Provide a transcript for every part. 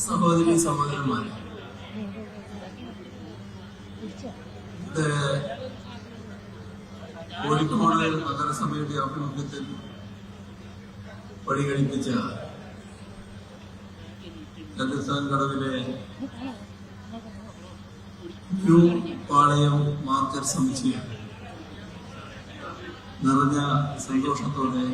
സഹോദരി സഹോദരന്മാരെ. ഇത് കോഴിക്കോട് നഗരസഭയുടെ ആഭിമുഖ്യത്തിൽ പരിഗണിപ്പിച്ച രാജസ്ഥാൻ കടവിലെ ന്യൂ പാളയം മാർക്കറ്റ് സമുച്ചയം നിറഞ്ഞ സന്തോഷത്തോടെ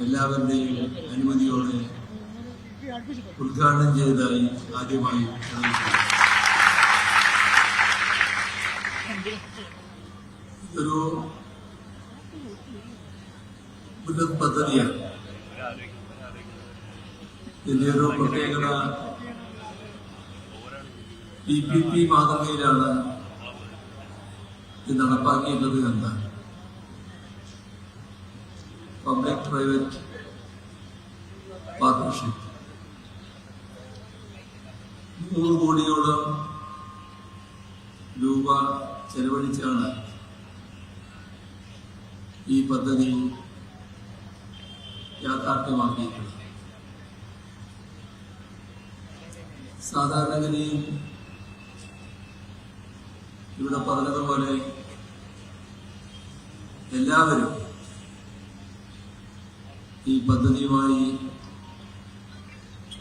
എല്ലാവരുടെയും അനുമതിയോടെ ഉദ്ഘാടനം ചെയ്തതായി ആദ്യമായി ഒരു ബൃഹത് പദ്ധതിയാണ്. ഇതിന്റെ ഒരു പ്രത്യേകത പി പി പി മാതൃകയിലാണ് ഇത് നടപ്പാക്കിയിട്ടുള്ളത് എന്നാണ്. പബ്ലിക് പ്രൈവറ്റ് പാർട്ണർഷിപ്പ് നൂറ് കോടിയോളം രൂപ ചെലവഴിച്ചാണ് ഈ പദ്ധതി യാഥാർത്ഥ്യമാക്കിയിട്ടുള്ളത്. സാധാരണഗതിയിൽ ഇവിടെ പറഞ്ഞതുപോലെ എല്ലാവരും ഈ പദ്ധതിയുമായി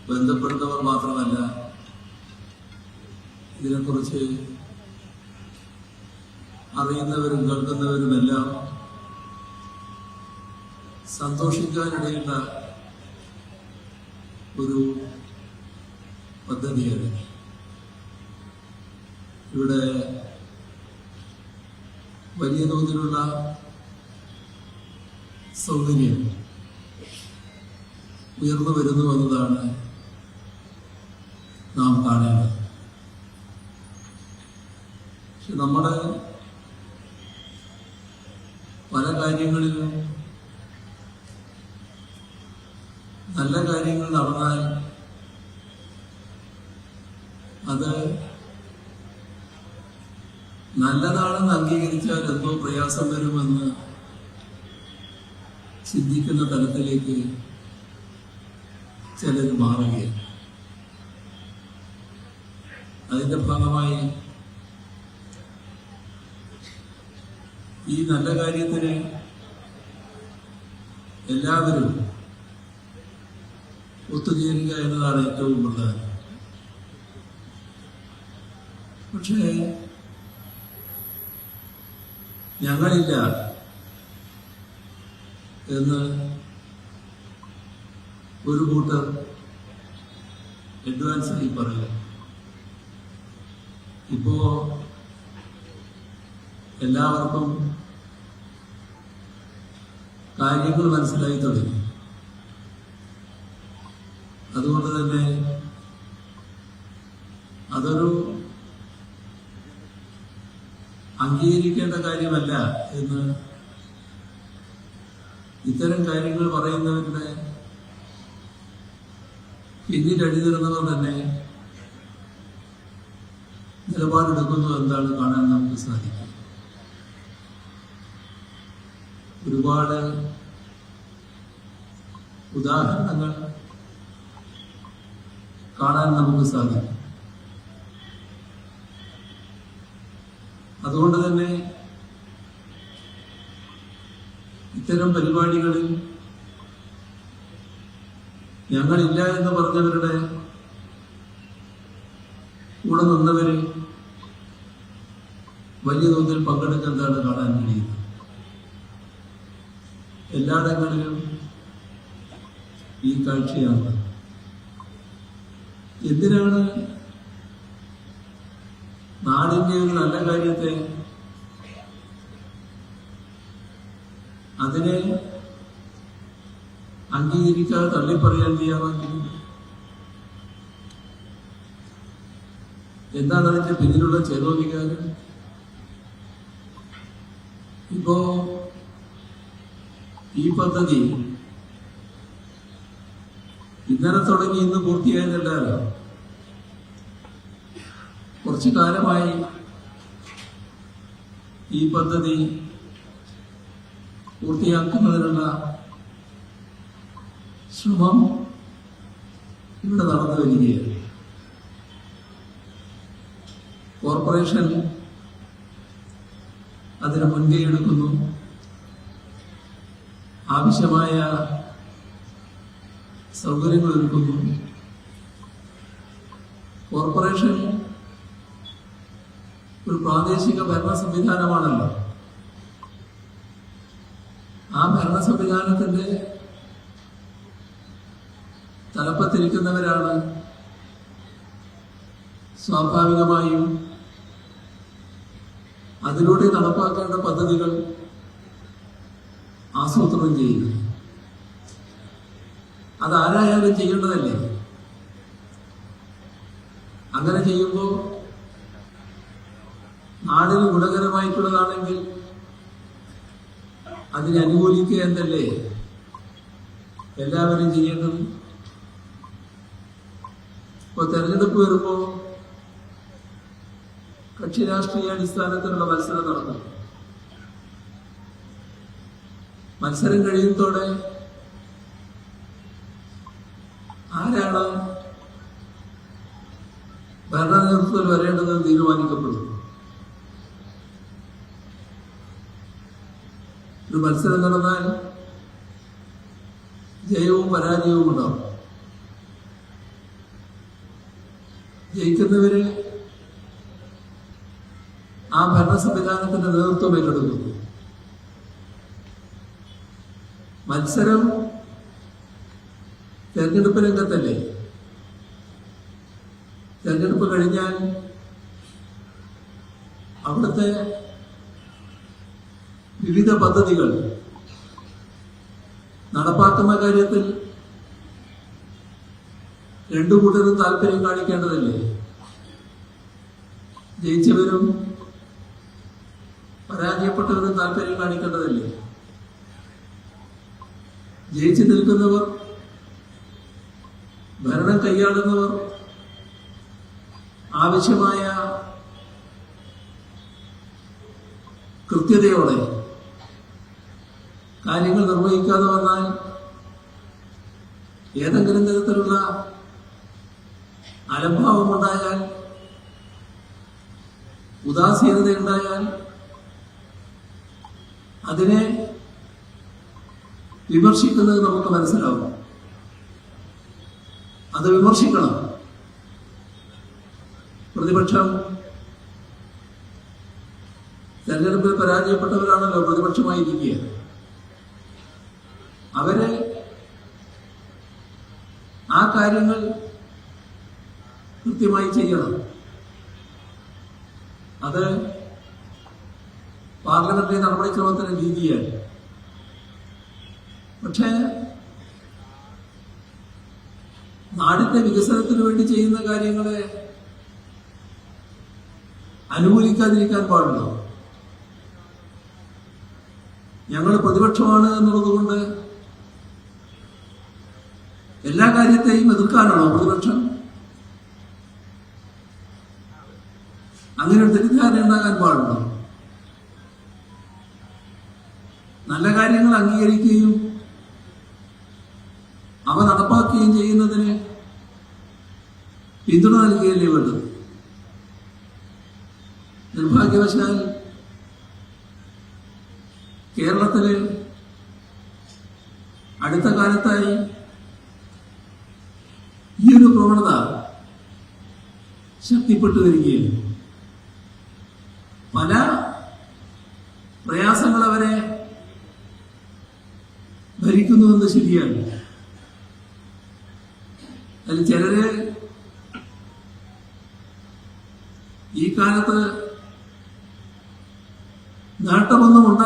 ബന്ധപ്പെടുന്നവർ മാത്രമല്ല ഇതിനെക്കുറിച്ച് അറിയുന്നവരും കേൾക്കുന്നവരുമെല്ലാം സന്തോഷിക്കാനിടയുള്ള ഒരു പദ്ധതിയാണ്. ഇവിടെ വലിയ തോതിലുള്ള സൗകര്യം ഉയർന്നു വരുന്നു എന്നതാണ് നാം കാണേണ്ടത് പക്ഷെ നമ്മുടെ പല കാര്യങ്ങളിലും നല്ല കാര്യങ്ങൾ നടന്നാൽ അത് നല്ലതാണെന്ന് അംഗീകരിച്ചാൽ എന്തോ പ്രയാസം വരുമെന്ന് ചിന്തിക്കുന്ന തലത്തിലേക്ക് ചിലർ മാറുകയാണ്. അതിന്റെ ഭാഗമായി ഈ നല്ല കാര്യത്തിന് എല്ലാവരും ഒത്തുചേരുക എന്നതാണ് ഏറ്റവും പ്രധാനം. പക്ഷേ ഞങ്ങളില്ല എന്ന് ഒരു കൂട്ടർ അഡ്വാൻസായി പറയുക ഇപ്പോ എല്ലാവർക്കും കാര്യങ്ങൾ മനസ്സിലായി തുടങ്ങി. അതുകൊണ്ട് തന്നെ അതൊരു അംഗീകരിക്കേണ്ട കാര്യമല്ല എന്ന് ഇത്തരം കാര്യങ്ങൾ പറയുന്നവരുടെ പിന്നിൽ അടിനിരുന്നവർ തന്നെ നിലപാടെടുക്കുന്നു എന്താണ് കാണാൻ നമുക്ക് സാധിക്കും. ഒരുപാട് ഉദാഹരണങ്ങൾ കാണാൻ നമുക്ക് സാധിക്കും. അതുകൊണ്ട് തന്നെ ഇത്തരം പരിപാടികളിൽ ഞങ്ങളില്ല എന്ന് പറഞ്ഞവരുടെ കൂടെ നിന്നവര് വലിയ തോതിൽ പങ്കെടുക്കുന്നതാണ് കാഴ്ചയാണ് എന്തിനാണ് നാടിന്റെ ഒരു നല്ല കാര്യത്തെ അതിനെ അംഗീകരിക്കാതെ തള്ളിപ്പറയാൻ ചെയ്യാമെങ്കിൽ എന്താണ് അതിന്റെ പിന്നിലുള്ള ചേതോവികാരം ഇപ്പോ ഈ പദ്ധതി ഇന്നലെ തുടങ്ങി ഇന്ന് പൂർത്തിയായതല്ലോ കുറച്ചു കാലമായി ഈ പദ്ധതി പൂർത്തിയാക്കുന്നതിനുള്ള ശ്രമം ഇവിടെ നടന്നു വരികയാണ്. കോർപ്പറേഷൻ അതിന് മുൻകൈ എടുക്കുന്നു. ആവശ്യമായ സൗകര്യങ്ങൾ ഒരുക്കുന്നു. കോർപ്പറേഷൻ ഒരു പ്രാദേശിക ഭരണ സംവിധാനമാണല്ലോ. ആ ഭരണ സംവിധാനത്തിന്റെ തലപ്പത്തിരിക്കുന്നവരാണ് സ്വാഭാവികമായും അതിലൂടെ നടപ്പാക്കേണ്ട പദ്ധതികൾ ആസൂത്രണം ചെയ്യുന്നത്. അതാരായാലും ചെയ്യേണ്ടതല്ലേ? അങ്ങനെ ചെയ്യുമ്പോൾ നാടിന് ഗുണകരമായിട്ടുള്ളതാണെങ്കിൽ അതിനെ അനുകൂലിക്കുക എന്നല്ലേ? എല്ലാവരും ചെയ്യേണ്ടത്? ഇപ്പൊ തെരഞ്ഞെടുപ്പ് വരുമ്പോ കക്ഷി രാഷ്ട്രീയ അടിസ്ഥാനത്തിലുള്ള മത്സരം നടന്നു മത്സരം കഴിയുന്നതോടെ ആരാണ്? ഭരണനേതൃത്വത്തിൽ വരേണ്ടത് തീരുമാനിക്കപ്പെടും ഒരു മത്സരം നടന്നാൽ ജയവും പരാജയവും ഉണ്ടാവും. ജയിക്കുന്നവര് ആ ഭരണ സംവിധാനത്തിന്റെ നേതൃത്വം ഏറ്റെടുക്കുന്നു. മത്സരം തെരഞ്ഞെടുപ്പ് രംഗത്തല്ലേ? തെരഞ്ഞെടുപ്പ് കഴിഞ്ഞാൽ അവിടുത്തെ വിവിധ പദ്ധതികൾ നടപ്പാക്കുന്ന കാര്യത്തിൽ രണ്ടു കൂട്ടരും താല്പര്യം കാണിക്കേണ്ടതല്ലേ? ജയിച്ചവരും പരാജയപ്പെട്ടവരും താല്പര്യം കാണിക്കേണ്ടതല്ലേ? ജയിച്ചു നിൽക്കുന്നവർ ഭരണം കൈയാളുന്നവർ ആവശ്യമായ കൃത്യതയോടെ കാര്യങ്ങൾ നിർവഹിക്കാതെ വന്നാൽ ഏതെങ്കിലും തരത്തിലുള്ള അലംഭാവമുണ്ടായാൽ ഉദാസീനതയുണ്ടായാൽ അതിനെ വിമർശിക്കുന്നത് നമുക്ക് മനസ്സിലാവും. അത് വിമർശിക്കണം. പ്രതിപക്ഷം തെരഞ്ഞെടുപ്പിൽ പരാജയപ്പെട്ടവരാണല്ലോ പ്രതിപക്ഷമായിരിക്കുക അവരെ ആ കാര്യങ്ങൾ കൃത്യമായി ചെയ്യണം. അത് പാർലമെന്ററി നടപടിക്രമത്തിന്റെ രീതിയാണ് പക്ഷേ നാടിന്റെ വികസനത്തിന് വേണ്ടി ചെയ്യുന്ന കാര്യങ്ങളെ അനുകൂലിക്കാതിരിക്കാൻ പാടുണ്ടോ? ഞങ്ങൾ പ്രതിപക്ഷമാണ് എന്നുള്ളതുകൊണ്ട് എല്ലാ കാര്യത്തെയും എതിർക്കാനാണോ പ്രതിപക്ഷം? അങ്ങനെ ഒരു തെറ്റിദ്ധാരണ ഉണ്ടാകാൻ പാടുണ്ടോ? നല്ല കാര്യങ്ങൾ അംഗീകരിക്കുകയും പിന്തുണ നൽകുകയല്ലേ വേണ്ടത്? നിർഭാഗ്യവശാൽ കേരളത്തിൽ അടുത്ത കാലത്തായി ഈ ഒരു പ്രവണത ശക്തിപ്പെട്ടു വരികയാണ്. പല പ്രയാസങ്ങൾ അവരെ ഭരിക്കുന്നുവെന്ന് ശരിയാണ്.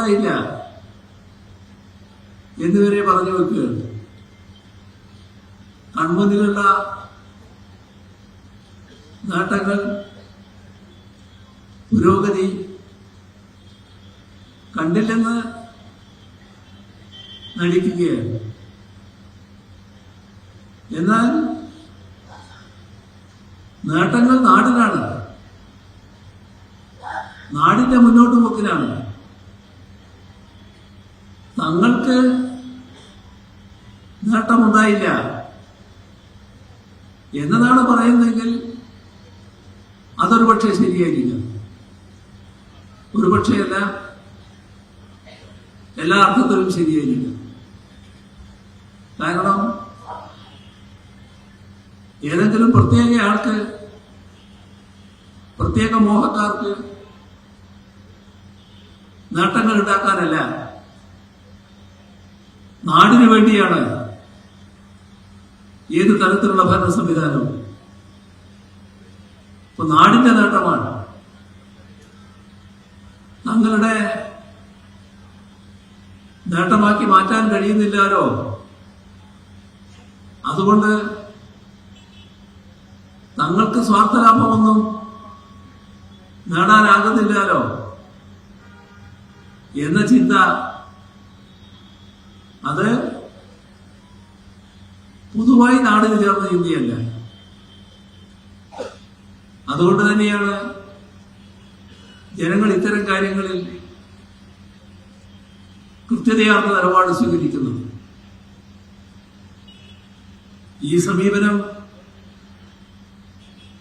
നേട്ടമൊന്നും എന്ന് വരെ പറഞ്ഞു വെക്കുകയാണ് കൺമുന്നിലുള്ള നേട്ടങ്ങൾ പുരോഗതി കണ്ടില്ലെന്ന് നടിക്കുകയാണ്. എന്നാൽ നേട്ടങ്ങൾ നാടിനാണ്. നാടിന്റെ മുന്നോട്ട് പോക്കിലാണ് തങ്ങൾക്ക് നേട്ടമുണ്ടായില്ല. എന്നതാണ് പറയുന്നതെങ്കിൽ അതൊരു പക്ഷേ ശരിയായിരിക്കാം ഒരുപക്ഷെ അല്ല. എല്ലാ അർത്ഥത്തിലും ശരിയായിരിക്കും കാരണം ഏതെങ്കിലും പ്രത്യേക ആൾക്ക് പ്രത്യേക മോഹക്കാർക്ക് നേട്ടങ്ങൾ ഉണ്ടാക്കാനല്ല നാടിനു വേണ്ടിയാണ് ഏത് തരത്തിലുള്ള ഭരണ സംവിധാനവും ഇപ്പൊ നാടിന്റെ നേട്ടമാണ്. തങ്ങളുടെ നേട്ടമാക്കി മാറ്റാൻ കഴിയുന്നില്ലാലോ അതുകൊണ്ട് തങ്ങൾക്ക് സ്വാർത്ഥലാഭമൊന്നും നേടാനാകുന്നില്ലാലോ എന്ന ചിന്ത അത് പൊതുവായി നാടിന് ചേർന്ന ചിന്തയല്ല അതുകൊണ്ട് തന്നെയാണ് ജനങ്ങൾ ഇത്തരം കാര്യങ്ങളിൽ കൃത്യതയാർന്ന നിലപാട് സ്വീകരിക്കുന്നത്. ഈ സമീപനം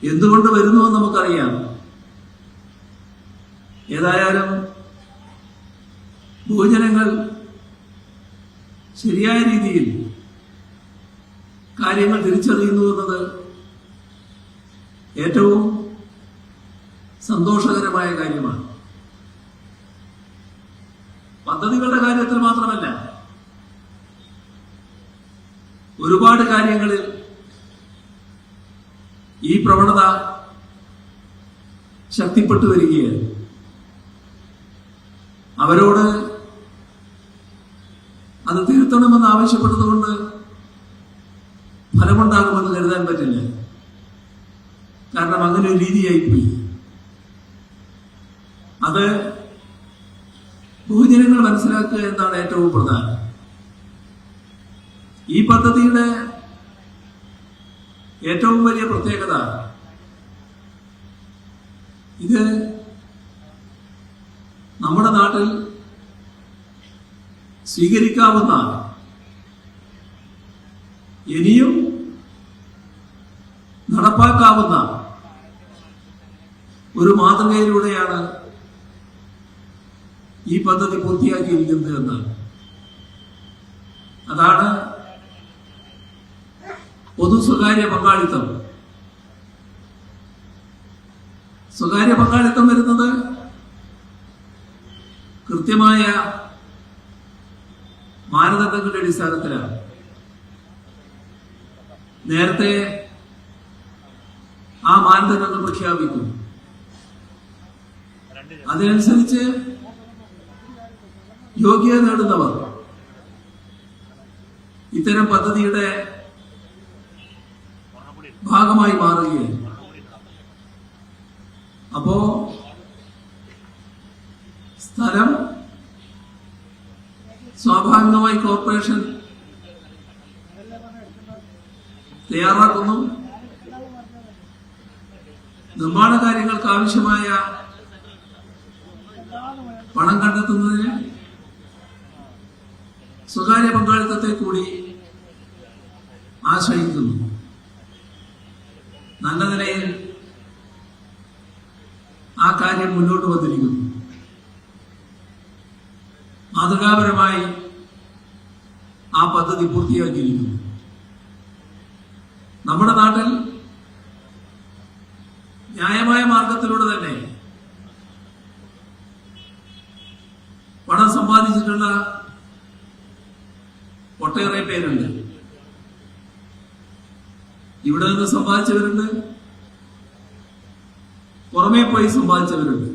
എന്തുകൊണ്ട് വരുന്നുവെന്ന് നമുക്കറിയാം. ഏതായാലും ഭൂജനങ്ങൾ ശരിയായ രീതിയിൽ കാര്യങ്ങൾ തിരിച്ചറിയുന്നു എന്നത് ഏറ്റവും സന്തോഷകരമായ കാര്യമാണ്. പദ്ധതികളുടെ കാര്യത്തിൽ മാത്രമല്ല ഒരുപാട് കാര്യങ്ങളിൽ ഈ പ്രവണത ശക്തിപ്പെട്ടു വരികയാണ് അവരോട് അത് തിരുത്തണമെന്ന് ആവശ്യപ്പെടുന്നതുകൊണ്ട് ഫലമുണ്ടാകുമെന്ന് കരുതാൻ പറ്റില്ല. കാരണം അങ്ങനെ ഒരു രീതിയായിപ്പോയി. അത് ബഹുജനങ്ങൾ മനസ്സിലാക്കുക എന്നാണ് ഏറ്റവും പ്രധാനം. ഈ പദ്ധതിയുടെ ഏറ്റവും വലിയ പ്രത്യേകത ഇത് നമ്മുടെ നാട്ടിൽ സ്വീകരിക്കാവുന്ന ഇനിയും നടപ്പാക്കാവുന്ന ഒരു മാതൃകയിലൂടെയാണ് ഈ പദ്ധതി പൂർത്തിയാക്കിയിരിക്കുന്നത് എന്ന് അതാണ് പൊതു സ്വകാര്യ പങ്കാളിത്തം. സ്വകാര്യ പങ്കാളിത്തം വരുന്നത് കൃത്യമായ അടിസ്ഥാനത്തിലാണ് നേരത്തെ ആ മാനദണ്ഡങ്ങൾ പ്രഖ്യാപിക്കും. അതിനനുസരിച്ച് യോഗ്യത നേടുന്നവർ ഇത്തരം പദ്ധതിയുടെ ഭാഗമായി മാറുകയാണ് അപ്പോ സ്ഥലം കോർപ്പറേഷൻ തയ്യാറാക്കുന്നു. നിർമ്മാണ കാര്യങ്ങൾക്ക് ആവശ്യമായ പണം കണ്ടെത്തുന്നതിന് സ്വകാര്യ പങ്കാളിത്തത്തെ കൂടി ആശ്രയിക്കുന്നു. നല്ല നിലയിൽ ആ കാര്യം മുന്നോട്ട് വന്നിരിക്കുന്നു. മാതൃകാപരമായി പദ്ധതി പൂർത്തിയാക്കിയിരിക്കുന്നു. നമ്മുടെ നാട്ടിൽ ന്യായമായ മാർഗത്തിലൂടെ തന്നെ പണം സമ്പാദിച്ചിട്ടുള്ള ഒട്ടേറെ പേരുണ്ട്. ഇവിടെ നിന്ന് സമ്പാദിച്ചവരുണ്ട്. പുറമേ പോയി സമ്പാദിച്ചവരുണ്ട്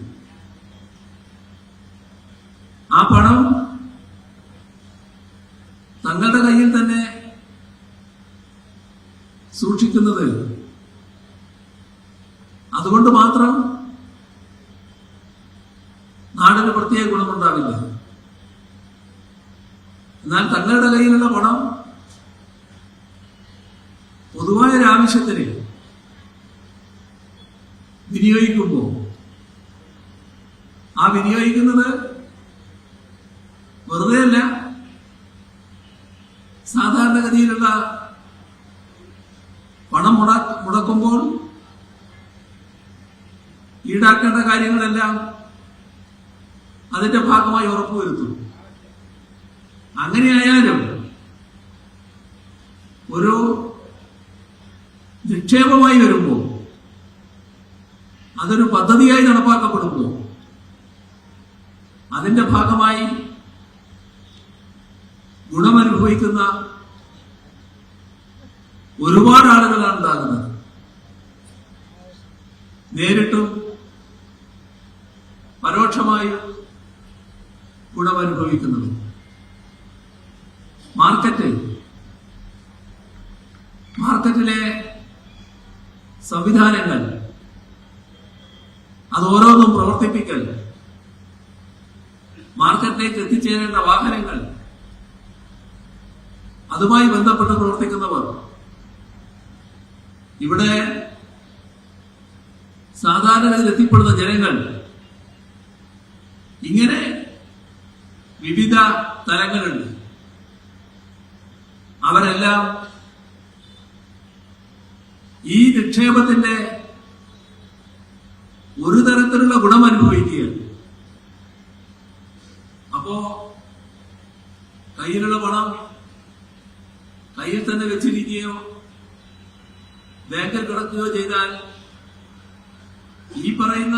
ആ പണം തങ്ങളുടെ കയ്യിൽ തന്നെ സൂക്ഷിക്കുന്നത് അതുകൊണ്ട് മാത്രം നാടിന് പ്രത്യേക ഗുണമുണ്ടാവില്ല. എന്നാൽ തങ്ങളുടെ കയ്യിലുള്ള പണം പൊതുവായ ഒരാവശ്യത്തിന് വിനിയോഗിക്കുമ്പോൾ ആ വിനിയോഗിക്കുന്നത് ഈടാക്കേണ്ട കാര്യങ്ങളെല്ലാം അതിന്റെ ഭാഗമായി ഉറപ്പുവരുത്തും. അങ്ങനെയായാലും ഒരു നിക്ഷേപമായി വരുമ്പോൾ അതൊരു പദ്ധതിയായി നടപ്പാക്കപ്പെടുമ്പോൾ അതിന്റെ ഭാഗമായി ഗുണമനുഭവിക്കുന്ന ഒരുപാട് ആളുകളാണ് ഉണ്ടാകുന്നത്. നേരിട്ടും പരോക്ഷമായും ഗുണമനുഭവിക്കുന്നത് മാർക്കറ്റ്. മാർക്കറ്റിലെ സംവിധാനങ്ങൾ. അത് ഓരോന്നും പ്രവർത്തിപ്പിക്കൽ. മാർക്കറ്റിലേക്ക് എത്തിച്ചേരേണ്ട വാഹനങ്ങൾ. അതുമായി ബന്ധപ്പെട്ട് പ്രവർത്തിക്കുന്നവർ. ഇവിടെ സാധാരണഗതിയിൽ എത്തിപ്പെടുന്ന ജനങ്ങൾ വിവിധ തലങ്ങളുണ്ട്. അവരെല്ലാം ഈ നിക്ഷേപത്തിന്റെ ഒരു തരത്തിലുള്ള ഗുണം അനുഭവിക്കുകയാണ്. അപ്പോ കയ്യിലുള്ള പണം കയ്യിൽ തന്നെ വെച്ചിരിക്കുകയോ ബാങ്കിൽ കിടക്കുകയോ ചെയ്താൽ ഈ പറയുന്ന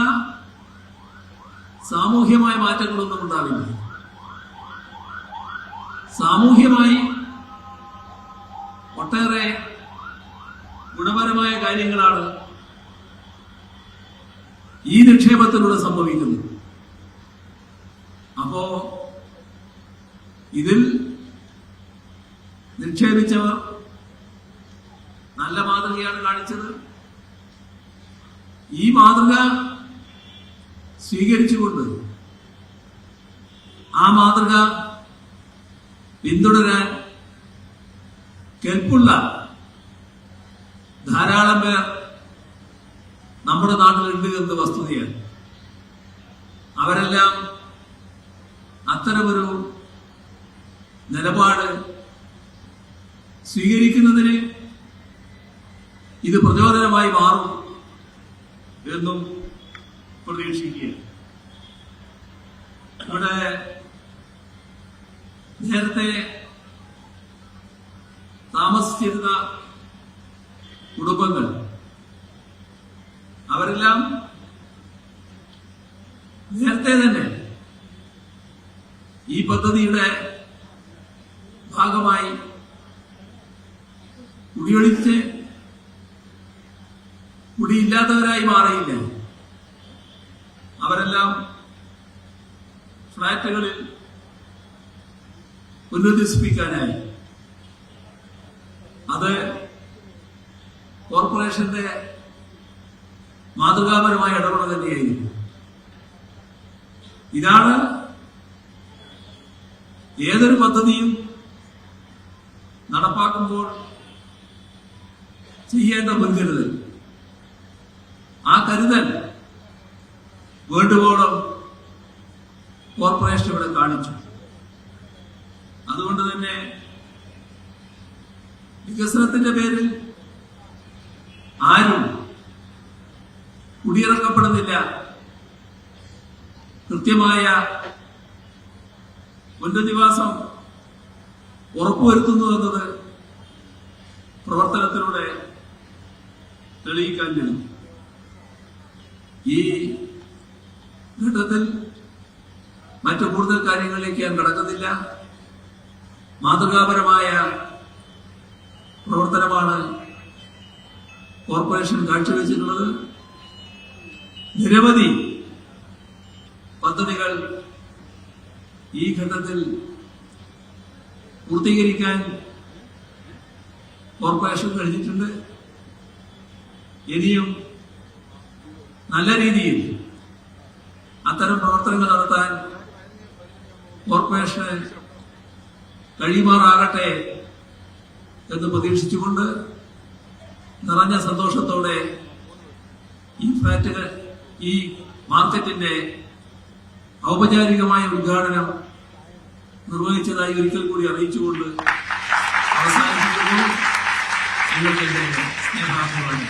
സാമൂഹ്യമായ മാറ്റങ്ങളൊന്നും ഉണ്ടാവില്ല സാമൂഹ്യമായി ഒട്ടേറെ ഗുണപരമായ കാര്യങ്ങളാണ് ഈ സംഭവിക്കുന്നത് അപ്പോ ഇതിൽ നിക്ഷേപിച്ചവർ നല്ല മാതൃകയാണ് കാണിച്ചത്. ഈ മാതൃക സ്വീകരിച്ചുകൊണ്ട് ആ മാതൃക പിന്തുടരാൻ കെൽപ്പുള്ള ധാരാളം പേർ നമ്മുടെ നാട്ടിലുണ്ട് എന്ന് വസ്തുതയാണ് അവരെല്ലാം അത്തരമൊരു നിലപാട് സ്വീകരിക്കുന്നതിന് ഇത് പ്രചോദനമായി മാറും എന്നും പ്രതീക്ഷിക്കുക. ഇവിടെ നേരത്തെ താമസിച്ചിരുന്ന കുടുംബങ്ങൾ അവരെല്ലാം നേരത്തെ തന്നെ ഈ പദ്ധതിയുടെ ഭാഗമായി കുടിയൊഴിച്ച് കുടിയില്ലാത്തവരായി മാറിയില്ല? അവരെല്ലാം ഫ്ളാറ്റുകളിൽ പുനരുദ്ധരിപ്പിക്കാനായി അത് കോർപ്പറേഷന്റെ മാതൃകാപരമായ ഇടപെടൽ തന്നെയായിരുന്നു ഇതാണ് ഏതൊരു പദ്ധതിയും നടപ്പാക്കുമ്പോൾ ചെയ്യേണ്ട മുൻകരുതൽ ആ കരുതൽ വേണ്ടുവോളം കോർപ്പറേഷൻ ഇവിടെ കാണിച്ചു അതുകൊണ്ട് തന്നെ വികസനത്തിന്റെ പേരിൽ ആരും കുടിയിറക്കപ്പെടുന്നില്ല. കൃത്യമായ പുനരധിവാസം ഉറപ്പുവരുത്തുന്നു എന്നത് പ്രവർത്തനത്തിലൂടെ തെളിയിക്കാൻ കഴിയും ഈ ഘട്ടത്തിൽ മറ്റു കൂടുതൽ കാര്യങ്ങളിലേക്ക് ഞാൻ കടക്കുന്നില്ല. മാതൃകാപരമായ പ്രവർത്തനമാണ് കോർപ്പറേഷൻ കാഴ്ചവെച്ചിട്ടുള്ളത്. നിരവധി പദ്ധതികൾ ഈ ഘട്ടത്തിൽ പൂർത്തീകരിക്കാൻ കോർപ്പറേഷൻ കഴിഞ്ഞിട്ടുണ്ട്. ഇനിയും നല്ല രീതിയിൽ അത്തരം പ്രവർത്തനങ്ങൾ നടത്താൻ കോർപ്പറേഷന് കഴിയുമാറാകട്ടെ എന്ന് പ്രതീക്ഷിച്ചുകൊണ്ട് നിറഞ്ഞ സന്തോഷത്തോടെ ഈ ഫ്ലാറ്റുകൾ ഈ മാർക്കറ്റിന്റെ ഔപചാരികമായ ഉദ്ഘാടനം നിർവഹിച്ചതായി ഒരിക്കൽ കൂടി അറിയിച്ചുകൊണ്ട് അവസാനിപ്പിക്കുന്നു. നിങ്ങൾക്ക് എന്റെ യഥാർത്ഥമാണ്